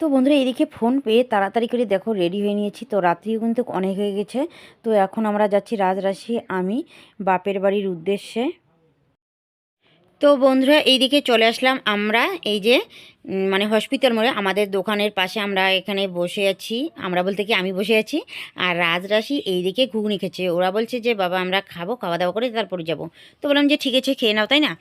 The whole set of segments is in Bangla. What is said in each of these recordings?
তো বন্ধুরা এদিকে ফোন পেয়ে তাড়াতাড়ি করে দেখো রেডি হয়ে নিয়েছি। তো রাত্রিও কিন্তু অনেক হয়ে গেছে। তো এখন আমরা যাচ্ছি রাজরাশি, আমি, বাপের বাড়ির উদ্দেশ্যে। তো বন্ধুরা, এইদিকে চলে আসলাম আমরা, এই যে মানে হসপিটাল মোড়ে আমাদের দোকানের পাশে আমরা এখানে বসে আছি। আমরা বলতে কি আমি বসে আছি আর রাজরাশি এইদিকে ঘুগনি খেছে ওরা বলছে যে, বাবা, আমরা খাব খাওয়া দাওয়া করে তারপরে যাব। তো বললাম যে, ঠিক আছে, খেয়ে নাও, তাই না?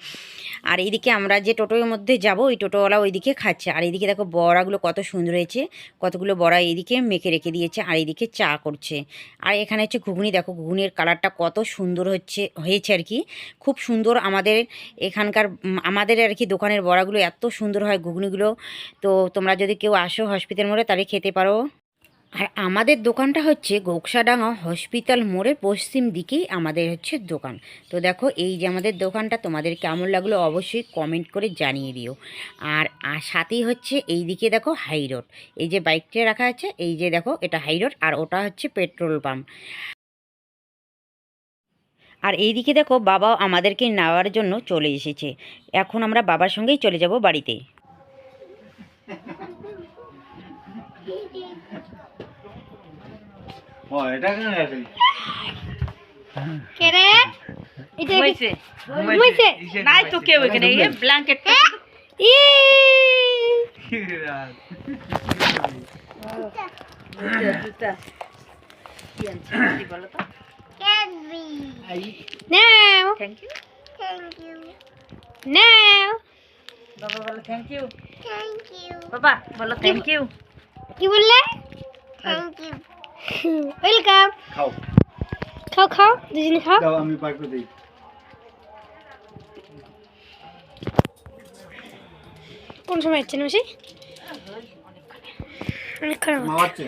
আর এইদিকে আমরা যে টোটোর মধ্যে যাব, ওই টোটোওয়ালা ওইদিকে খাচ্ছে। আর এইদিকে দেখো বড়াগুলো কত সুন্দর হয়েছে, কতগুলো বড়া এইদিকে মেখে রেখে দিয়েছে আর এইদিকে চা করছে। আর এখানে হচ্ছে ঘুগনি, দেখো ঘুগনির কালারটা কত সুন্দর হচ্ছে, হয়েছে আর কি। খুব সুন্দর আমাদের এখানকার আমাদের আর কি দোকানের বড়াগুলো এত সুন্দর হয়, ঘুগনিগুলো তো তোমরা যদি কেউ আসো হসপিটাল মোড়ে, তাহলে খেতে পারো। আর আমাদের দোকানটা হচ্ছে গোকসাডাঙ্গা হসপিটাল মোড়ের পশ্চিম দিকেই আমাদের হচ্ছে দোকান। তো দেখো, এই যে আমাদের দোকানটা, তোমাদের কেমন লাগল অবশ্যই কমেন্ট করে জানিয়ে দিও। আর সাথেই হচ্ছে এই দিকে দেখো হাই রোড এই যে বাইকটা রাখা আছে, এই যে দেখো এটা হাই রোড আর ওটা হচ্ছে পেট্রোল পাম্প আর এইদিকে দেখো বাবাও আমাদেরকে নেওয়ার জন্য চলে এসেছে। এখন আমরা বাবার সঙ্গেই চলে যাব বাড়িতে। ও এটা কেন আছে কে রে? এটা ঘুমাইছে ঘুমাইছে? নাই তো কেউ এখানে এই ব্ল্যাঙ্কেট ই। জুতা কি আনছে? দিদি বলো তো? নাও থ্যাংক ইউ নাও বাবা বলো থ্যাংক ইউ বাবা বলো থ্যাংক ইউ কি বললে? ওয়েলকাম খাও। খাও খাও দুজনে খাও। দাও আমি পাই করে দিই। কোন সময় যাচ্ছেন মাসি অনেকক্ষণ হবে। মাওয়াচ্ছে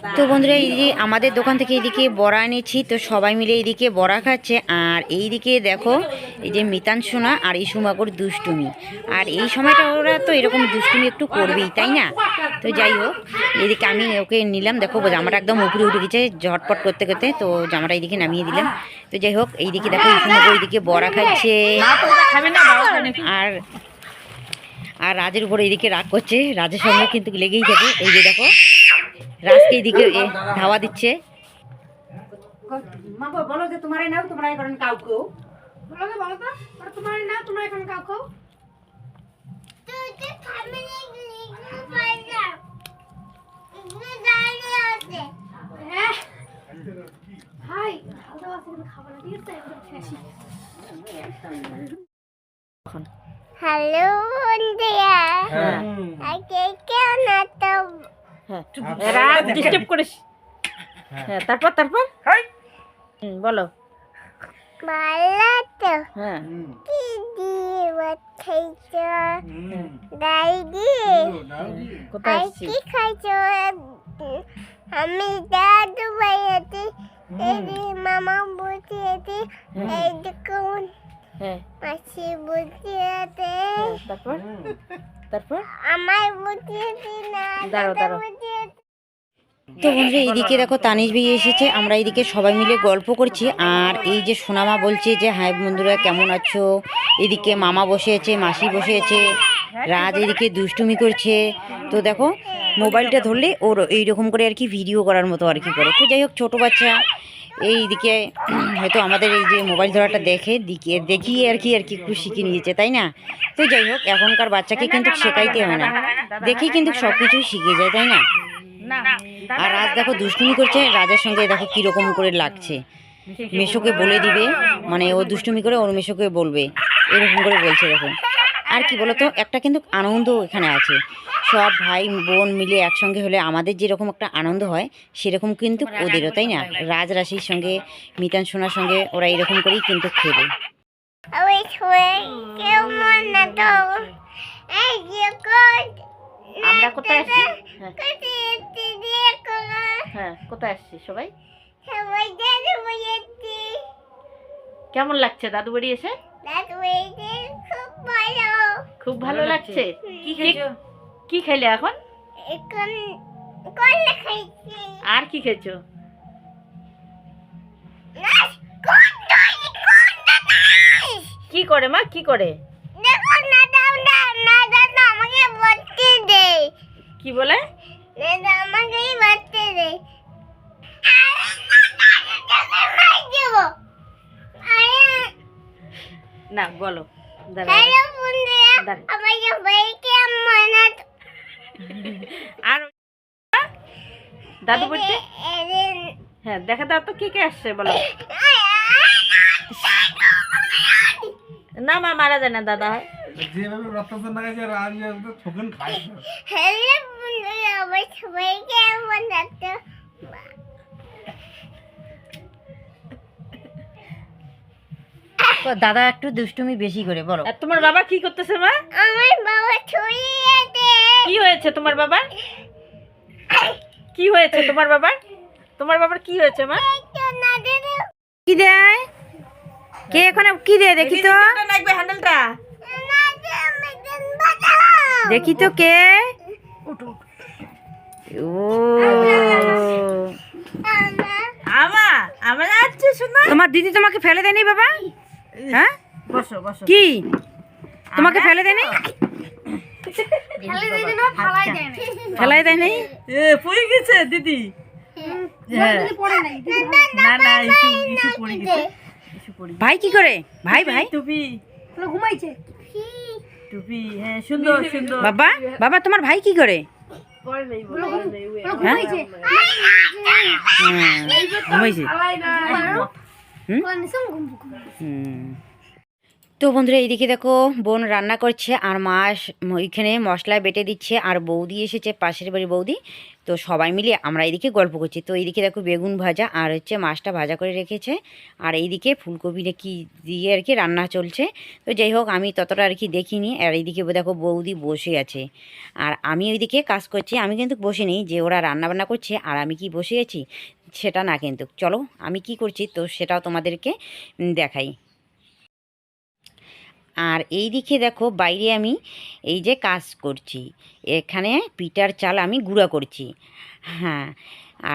তো বন্ধুরা এই যে আমাদের দোকান থেকে এইদিকে বড়া এনেছি। তো সবাই মিলে এইদিকে বড়া খাচ্ছে। আর এইদিকে দেখো এই যে মিতান সোনা আর এই সুমাকর দুষ্টুমি। আর এই সময়টা ওরা তো এরকম দুষ্টুমি একটু করবেই, তাই না? তো যাই হোক, এদিকে আমি ওকে নিলাম, দেখো জামাটা একদম উপরে উঠে গেছে, ঝটপট করতে করতে তো জামাটা এইদিকে নামিয়ে দিলাম। তো যাই হোক, এইদিকে দেখো সুমাকর এইদিকে বড়া খাচ্ছে। আর আর রাজের উপরে এদিকে রাগ করছে, রাজের সঙ্গে কিন্তু লেগেই থাকে। এই যে দেখো, রাজকে এদিকে এ ধাওয়া দিচ্ছে। বলো যে তোমার নাও, তোমরা করেন কাউকে বলো তো? ওটা তোমার না তোমরা এখন খাও খাও হ্যাঁ। হ্যালো বন্ধুরা। হ্যাঁ। আজকে কেমন আছো? হ্যাঁ রাজ ডিস্টার্ব করিস। হ্যাঁ। তারপর তারপর? হুম, বলো। ভালো তো হ্যাঁ। কি দিয়ে খাইছো? ডাই দিয়ে কোথায় কি খাইছো? আমি দাদু বাইরে এই যে মামা বসে আছে হ্যাঁ। মাসি বসে আছে হ্যাঁ, তারপর? তারপর? আমার বসে আছে না। বসে আছে তো বন্ধুরা, এইদিকে দেখো তানিশ ভাই এসেছে। আমরা এইদিকে সবাই মিলে গল্প করছি। আর এই যে সোনামা বলছে যে, হাই বন্ধুরা, কেমন আছো? এদিকে মামা বসে আছে, মাসি বসে আছে। রাজ এদিকে দুষ্টুমি করছে। তো দেখো, মোবাইলটা ধরলে ওর এইরকম করে আর কি ভিডিও করার মতো আর কি করে। তো যাই হোক, ছোটো বাচ্চা, এইদিকে হয়তো আমাদের এই যে মোবাইল ধরাটা দেখে, দিকে দেখিয়ে আর কি আর কি একটু শিখে নিয়েছে, তাই না? তো যাই হোক, এখনকার বাচ্চাকে কিন্তু শেখাইতে হয় না। দেখেই কিন্তু সব কিছুই শিখে যায়, তাই না না? আর রাজ দেখো দুষ্টুমি করছে রাজার সঙ্গে দেখো কীরকম করে লাগছে। মেশোকে বলে দিবে মানে ও দুষ্টুমি করে ওর মেশোকে বলবে এরকম করে বলছে দেখো। আর কি বলতো একটা কিন্তু আনন্দ এখানে আছে। সব ভাই বোন মিলে একসঙ্গে হলে আমাদের যেরকম একটা আনন্দ হয় সেরকম কিন্তু ওদেরও তাই না? রাজ রাশির সঙ্গে মিতান সোনার সঙ্গে ওরা এরকম করেই কিন্তু খেলে। না কোড আমরা কোথায় আসছি হ্যাঁ, কোথায় দেখো হ্যাঁ আসছি সবাই? কেমন লাগছে দাদু বাড়ি এসে? দাদু খুব ভালো। লাগছে। কি কি খাইলে এখন? এখন আর কি খেয়েছো? কি করে মা? কি করে দেখো না দাও না না দাও না আমাকে বলতে দে কি বলে আমাকেই মারতে দে না, বলো আর দাদু বলছে হ্যাঁ দেখা দাও তো কে কে আসছে বলো না মা মারা যায় না দাদা হয় যেভাবে হ্যালো বন্ধুরা, আমার সবাইকে তো দাদা একটু দুষ্টুমি বেশি করে বলো। তোমার বাবা কি করতেছে মা? আমার বাবা ছড়িয়েছে কি হয়েছে তোমার বাবার কি হয়েছে তোমার বাবার তোমার বাবার কি হয়েছে মা? কি দেয়? কে এখানে কি দেয় দেখি তো। লাগবে হ্যান্ডেলটা। দেখি তো কে? ও। আমা আমরা যাচ্ছি শোনা। তোমার দিদি তোমাকে ফেলে দেয়নি বাবা? হ্যাঁ? বসো বসো। কি? তোমাকে ফেলে দেয়নি? ফালাই দেয় না ফেলাই এ পড়ে গেছে দিদি। হ্যাঁ। দিদি পড়ে নাই দিদি না না ইস্যু ইস্যু পড়ে গেছে। ভাই কি করে? ভাই ভাই। পুরো ঘুমাইছে। টুপি হ্যাঁ সুন্দর সুন্দর। বাবা বাবা তোমার ভাই কি করে? পড়ে নেই বলো, পড়ে ওই হ্যাঁ? ঘুমাইছে। ঘুমাইছে ফালাই না হুম? পুরো নিসম ঘুম ঘুম হুম। তো বন্ধুরা, এইদিকে দেখো, বোন রান্না করছে, আর মা ওইখানে মশলা বেটে দিচ্ছে, আর বৌদি এসেছে, পাশের বাড়ির বৌদি। তো সবাই মিলে আমরা এইদিকে গল্প করছি। তো এইদিকে দেখো, বেগুন ভাজা আর হচ্ছে মাছটা ভাজা করে রেখেছে। আর এইদিকে ফুলকপিটা কি দিয়ে আর কি রান্না চলছে। তো যাই হোক, আমি ততটা আর কি দেখিনি। আর এইদিকে দেখো, বৌদি বসে আছে। আর আমি ওইদিকে কাজ করছি, আমি কিন্তু বসে নেই যে ওরা রান্না বান্না করছে, আর আমি কি বসে আছি, সেটা না কিন্তু। চলো, আমি কি করছি, তো সেটাও তোমাদেরকে দেখাই। আর এই দিকে দেখো বাইরে আমি এই যে কাজ করছি। এখানে পিঠার চাল আমি গুঁড়া করছি। হ্যাঁ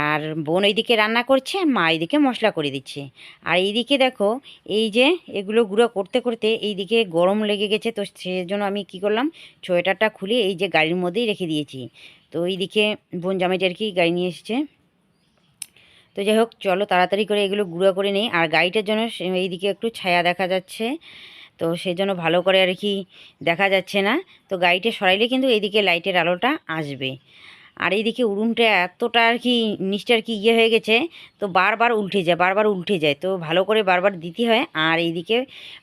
আর বোন এইদিকে রান্না করছে, মা এইদিকে মশলা করে দিচ্ছে। আর এইদিকে দেখো এই যে এগুলো গুঁড়ো করতে করতে এইদিকে গরম লেগে গেছে, তো সেজন্য আমি কি করলাম, সোয়েটারটা খুলে এই যে গাড়ির মধ্যেই রেখে দিয়েছি। তো এইদিকে বোন জামাইটা আর কি গাড়ি নিয়ে এসেছে। তো যাই হোক, চলো তাড়াতাড়ি করে এগুলো গুঁড়ো করে নিই। আর গাড়িটার জন্য এইদিকে একটু ছায়া দেখা যাচ্ছে। তো সেই জন্য ভালো করে আর কি দেখা যাচ্ছে না। তো গাড়িটা সরাইলে কিন্তু এদিকে লাইটের আলোটা আসবে। আর এইদিকে উড়ুনটা এতটা আর কি নিচটা আর কি ইয়ে হয়ে গেছে, তো বারবার উল্টে যায়, বারবার উল্টে যায়। তো ভালো করে বারবার দিতে হয় আর এইদিকে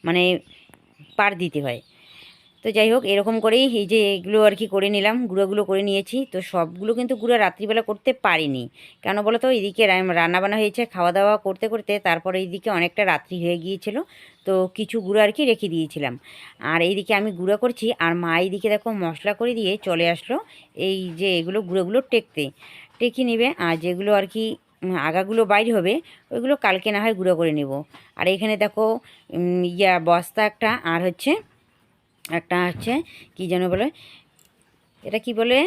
মানে পার দিতে হয়। তো যাই হোক, এরকম করেই এই যে এগুলো আর কি করে নিলাম, গুঁড়োগুলো করে নিয়েছি। তো সবগুলো কিন্তু গুঁড়ো রাত্রিবেলা করতে পারিনি। কেন বলো তো? এইদিকে রান্নাবান্না হয়েছে খাওয়া দাওয়া করতে করতে তারপরে এইদিকে অনেকটা রাত্রি হয়ে গিয়েছিল। তো কিছু গুঁড়ো আর কি রেখে দিয়েছিলাম। আর এইদিকে আমি গুঁড়ো করছি, আর মা এইদিকে দেখো মশলা করে দিয়ে চলে আসলো এই যে এগুলো গুঁড়োগুলো টেকতে। টেকে নেবে, আর যেগুলো আর কি আগাগুলো বাইর হবে, ওইগুলো কালকে না হয় গুঁড়ো করে নেব। আর এখানে দেখো ইয়া বস্তা একটা, আর হচ্ছে একটা হচ্ছে কি যেন বলে, এটা কি বলে?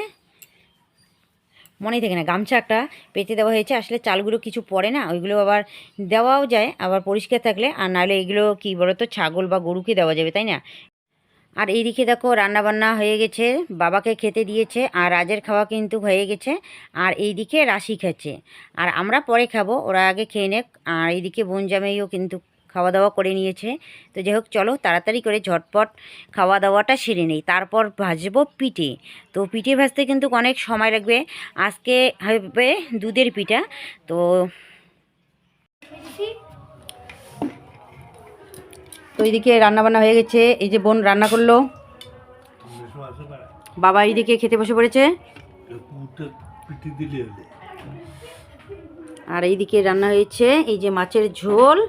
মনেই থাকে না, গামছা একটা পেতে দেওয়া হয়েছে, আসলে চালগুলো কিছু পড়ে না, ওইগুলো আবার দেওয়াও যায়, আবার পরিষ্কার থাকলে, আর নাহলে এগুলো কি বলো তো ছাগল বা গরুকে দেওয়া যাবে, তাই না? আর এইদিকে দেখো, রান্নাবান্না হয়ে গেছে, বাবাকে খেতে দিয়েছে, আর রাজের খাওয়া কিন্তু হয়ে গেছে, আর এইদিকে রাশি খাচ্ছে, আর আমরা পরে খাব, ওরা আগে খেয়ে নেক, আর এইদিকে বোন জামাইও কিন্তু খাওয়া দাওয়া করে নিয়েছে। তো যাই হোক, চলো তাড়াতাড়ি করে ঝটপট খাওয়া দাওয়াটা সেরে নেই। তারপর ভাজবো পিঠে। তো পিঠে ভাজতে কিন্তু অনেক সময় লাগবে। আজকে হবে দুধের পিঠা। তো তো এইদিকে রান্নাবান্না হয়ে গেছে। এই যে বোন রান্না করল। বাবা এইদিকে খেতে বসে পড়েছে। আর এইদিকে রান্না হয়েছে। এই যে মাছের ঝোল।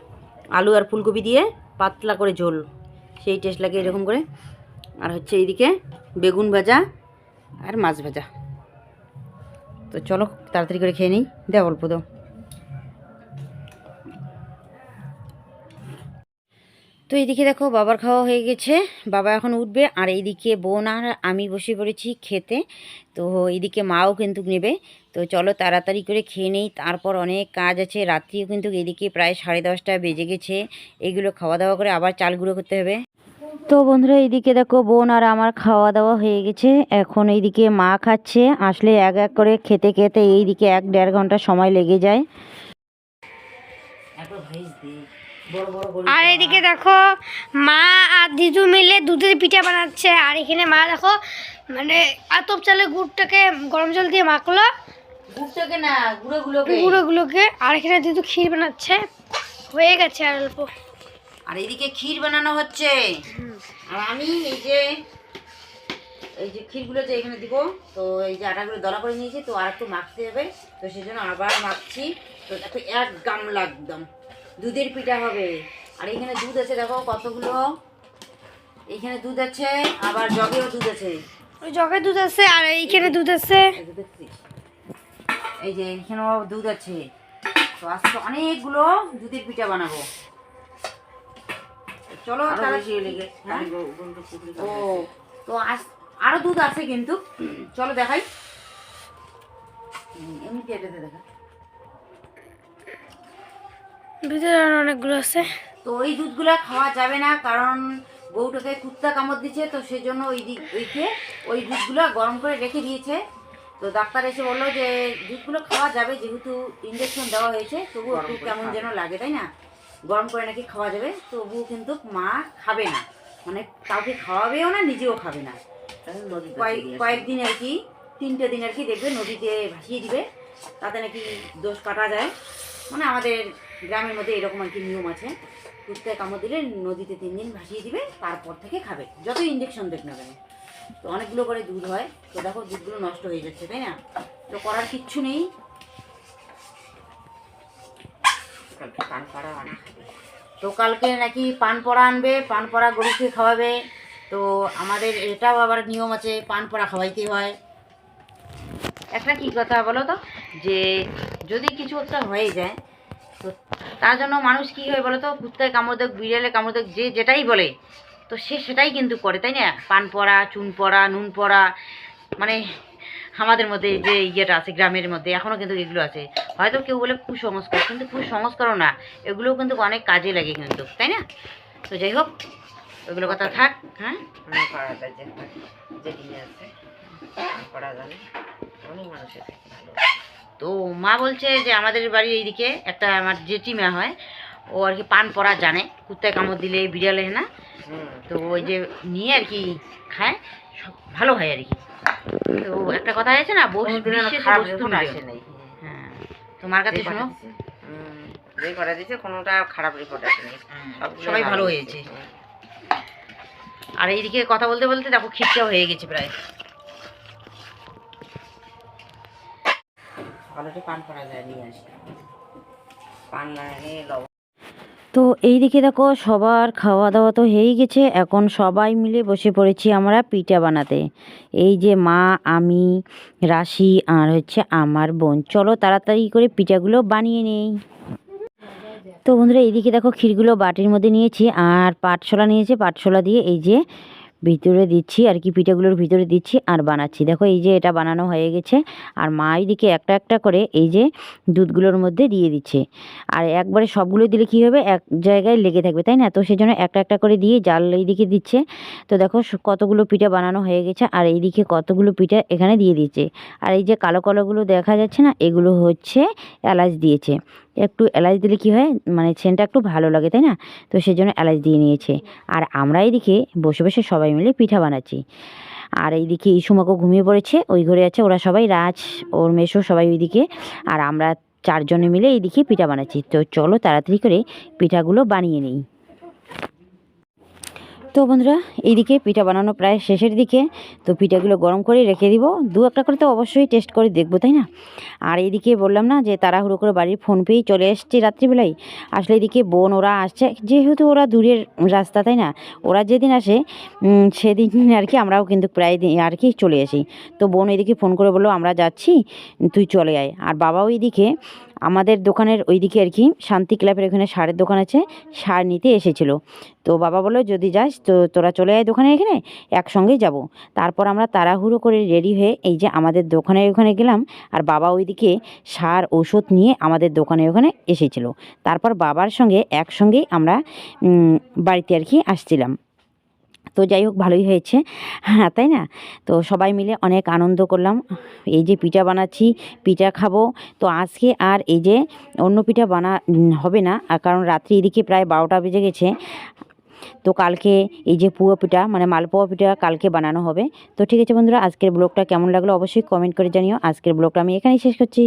আলু আর ফুলকপি দিয়ে পাতলা করে ঝোল। সেই টেস্ট লাগে এরকম করে। আর হচ্ছে এইদিকে বেগুন ভাজা আর মাছ ভাজা। তো চলো তাড়াতাড়ি করে খেয়ে নিই। দেও অল্প দাও। তো এইদিকে দেখো বাবার খাওয়া হয়ে গেছে। বাবা এখন উঠবে। আর এইদিকে বোন আর আমি বসে পড়েছি খেতে। তো এইদিকে মাও কিন্তু নেবে। তো চলো তাড়াতাড়ি করে খেয়ে নেই। তারপর অনেক কাজ আছে। রাত্রিও কিন্তু এদিকে প্রায় সাড়ে দশটা বেজে গেছে। এগুলো খাওয়া দাওয়া করে আবার চাল গুঁড়ো করতে হবে। তো বন্ধুরা এইদিকে দেখো বোন আর আমার খাওয়া দাওয়া হয়ে গেছে। এখন এইদিকে মা খাচ্ছে। আসলে এক এক করে খেতে খেতে এইদিকে এক দেড় ঘণ্টা সময় লেগে যায়। আর এদিকে দেখো মা আর দিদু মিলে দুধের পিঠা বানাচ্ছে। আর এখানে মা দেখো মানে আতপ চালে গুড়টাকে গরম জল দিয়ে মাখলো। গুঁড়োগুলোকে? গুঁড়োগুলোকে আর এখানে দিদু ক্ষীর বানাচ্ছে হয়ে গেছে আর অল্প। আর এইদিকে ক্ষীর বানানো হচ্ছে। আর আমি এই যে এই যে ক্ষীরগুলো যে এখানে দিব তো এই যে আটাগুলো দলা করে নিয়েছি তো আর একটু মাখতে হবে। তো সেই জন্য আবার মাখছি। তো দেখো এক গামলা একদম। দুধের পিঠা হবে। আর এখানে দুধ আছে দেখো কতগুলো। এইখানে দুধ আছে আবার জগেও দুধ আছে। ওই জগে দুধ আছে আর এইখানে দুধ আছে। এই যে? এখানেও দুধ আছে। তো আজকে অনেকগুলো দুধের পিঠা বানাবো। চলো হ্যাঁ? ও তো আজ আরও দুধ আছে কিন্তু। চলো দেখাই। হুম, এমনিতে দেখা। ভিতরে আর অনেকগুলো আছে। তো ওই দুধগুলো খাওয়া যাবে না কারণ গৌটাকে কুত্তা কামড় দিচ্ছে তো সেজন্য ওই দিক ওইকে ওই দুধগুলো গরম করে রেখে দিয়েছে। তো ডাক্তার এসে বলল যে দুধগুলো খাওয়া যাবে যেহেতু ইঞ্জেকশন দেওয়া হয়েছে তবু একটু কেমন যেন লাগে তাই না? গরম করে নাকি খাওয়া যাবে তবুও কিন্তু মা খাবে না। মানে কাউকে খাওয়াবেও না নিজেও খাবে না। কয়েক কয়েকদিন আর কি তিনটে দিন আর কি দেখবে নদীতে ভাসিয়ে দিবে। তাতে নাকি দোষ কাটা যায়। মানে আমাদের গ্রামের মধ্যে এরকম আর কি নিয়ম আছে। কুত্তায় কামড় দিলে নদীতে তিন দিন ভাসিয়ে দিবে তারপর থেকে খাবে। যত ইঞ্জেকশন দেখ না কেন। তো অনেকগুলো করে দুধ হয়। তো দেখো দুধগুলো নষ্ট হয়ে যাচ্ছে তাই না? তো করার কিচ্ছু নেই। তো কালকে নাকি পান পড়া আনবে পান পড়া গরুকে খাওয়াবে? তো আমাদের এটাও আবার নিয়ম আছে পান পড়া খাওয়াইতে হয়। একটা কি কথা বলো তো? যে যদি কিছু একটা হয়ে যায় তো তার জন্য মানুষ কি হয় বলো তো? কুত্তায় কামড় দেখ বিড়ালে কামড় দেখ যে যেটাই বলে তো সে সেটাই কিন্তু করে তাই না? পান পড়া চুন পড়া নুন পড়া মানে আমাদের মধ্যে যে ইয়েটা আছে গ্রামের মধ্যে এখনও কিন্তু এগুলো আছে। হয়তো কেউ বলে কুসংস্কার কিন্তু কুসংস্কারও না এগুলোও কিন্তু অনেক কাজে লাগে কিন্তু তাই না? তো যাই হোক ওইগুলো কথা থাক হ্যাঁ? তো মা বলছে যে আমাদের বাড়ির এইদিকে একটা আমার জেঠিমা হয় ও আর কি পান পরা জানে কুত্তায় কামড় দিলে বিড়ালে না? তো ওই যে নিয়ে আর কি খায় সব ভালো হয় আর কি। তো একটা কথা আছে না। হ্যাঁ। তোমার কাছে শোনো। যে করে দিয়েছে কোনোটা খারাপ রিপোর্ট আসেনি। সবাই ভালো হয়েছে। আর এইদিকে কথা বলতে বলতে দেখো খিরটা হয়ে গেছে প্রায়। পান করা যায় নিয়ে আসি। পান লাগে লবণ তো এই দিকে দেখো সবার খাওয়া দাওয়া তো হয়েই গেছে। এখন সবাই মিলে বসে পড়েছি আমরা পিঠা বানাতে। এই যে মা, আমি, রাশি আর হচ্ছে আমার বোন। চলো তাড়াতাড়ি করে পিঠাগুলো বানিয়ে নেই। তো বন্ধুরা এইদিকে দেখো ক্ষীরগুলো বাটির মধ্যে নিয়েছি আর পাটশোলা নিয়েছে। পাটশোলা দিয়ে এই যে ভিতরে দিচ্ছি আর কি, পিঠাগুলোর ভিতরে দিচ্ছি আর বানাচ্ছি। দেখো এই যে এটা বানানো হয়ে গেছে আর মা এইদিকে একটা একটা করে এই যে দুধগুলোর মধ্যে দিয়ে দিচ্ছে। আর একবারে সবগুলো দিলে কী হবে? এক জায়গায় লেগে থাকবে, তাই না? তো সেই জন্য একটা একটা করে দিয়ে জাল এইদিকে দিচ্ছে। তো দেখো কতগুলো পিঠা বানানো হয়ে গেছে আর এইদিকে কতগুলো পিঠা এখানে দিয়ে দিচ্ছে। আর এই যে কালো কালোগুলো দেখা যাচ্ছে না, এগুলো হচ্ছে এলাচ দিয়েছে। একটু এলাচ দিলে কি হয়? মানে ছেনটা একটু ভালো লাগে, তাই না? তো সেই জন্য এলাচ দিয়ে নিয়েছে। আর আমরা এইদিকে বসে বসে সবাই মিলে পিঠা বানাচ্ছি। আর এইদিকে ইসুমাকে ঘুমিয়ে পড়েছে, ওই ঘরে আছে ওরা সবাই, রাজ, ওর মেশো সবাই ওইদিকে। আর আমরা চারজনে মিলে এইদিকে পিঠা বানাচ্ছি। তো চলো তাড়াতাড়ি করে পিঠাগুলো বানিয়ে নিই। তো বন্ধুরা, এইদিকে পিঠা বানানো প্রায় শেষের দিকে। তো পিঠাগুলো গরম করে রেখে দিব। দু একটা করে তো অবশ্যই টেস্ট করে দেখব, তাই না? আর এইদিকে বললাম না যে, তাড়াহুড়ো করে বাড়ির ফোন পেয়েই চলে এসছি রাত্রিবেলায়। আসলে এদিকে বোন, ওরা আসছে। যেহেতু ওরা দূরের রাস্তা, তাই না? ওরা যেদিন আসে সেদিন আর কি আমরাও কিন্তু প্রায় আর কি চলে আসি। তো বোন এদিকে ফোন করে বলল, আমরা যাচ্ছি, তুই চলে আয়। আর বাবাও এইদিকে আমাদের দোকানের ওইদিকে আর কি শান্তি ক্লাবের ওখানে সারের দোকান আছে, সার নিতে এসেছিল। তো বাবা বলল, যদি যাস তো তোরা চলে আয় দোকানে এখানে একসঙ্গেই যাব। তারপর আমরা তাড়াহুড়ো করে রেডি হয়ে এই যে আমাদের দোকানের ওখানে গেলাম, আর বাবা ওইদিকে সার ওষুধ নিয়ে আমাদের দোকানে ওখানে এসেছিল। তারপর বাবার সঙ্গে একসঙ্গেই আমরা বাড়িতে আর কি আসছিলাম। তো যাই হোক, ভালোই হয়েছে। হ্যাঁ তাই না? তো সবাই মিলে অনেক আনন্দ করলাম। এই যে পিঠা বানাচ্ছি, পিঠা খাব। তো আজকে আর এই যে অন্য পিঠা বানা হবে না। কারণ রাত্রি এদিকে প্রায় বারোটা বেজে গেছে। তো কালকে এই যে পুয়ো পিঠা মানে মালপোয়া পিঠা কালকে বানানো হবে। তো ঠিক আছে বন্ধুরা, আজকের ব্লগটা কেমন লাগল অবশ্যই কমেন্ট করে জানিও। আজকের ব্লগটা আমি এখানেই শেষ করছি।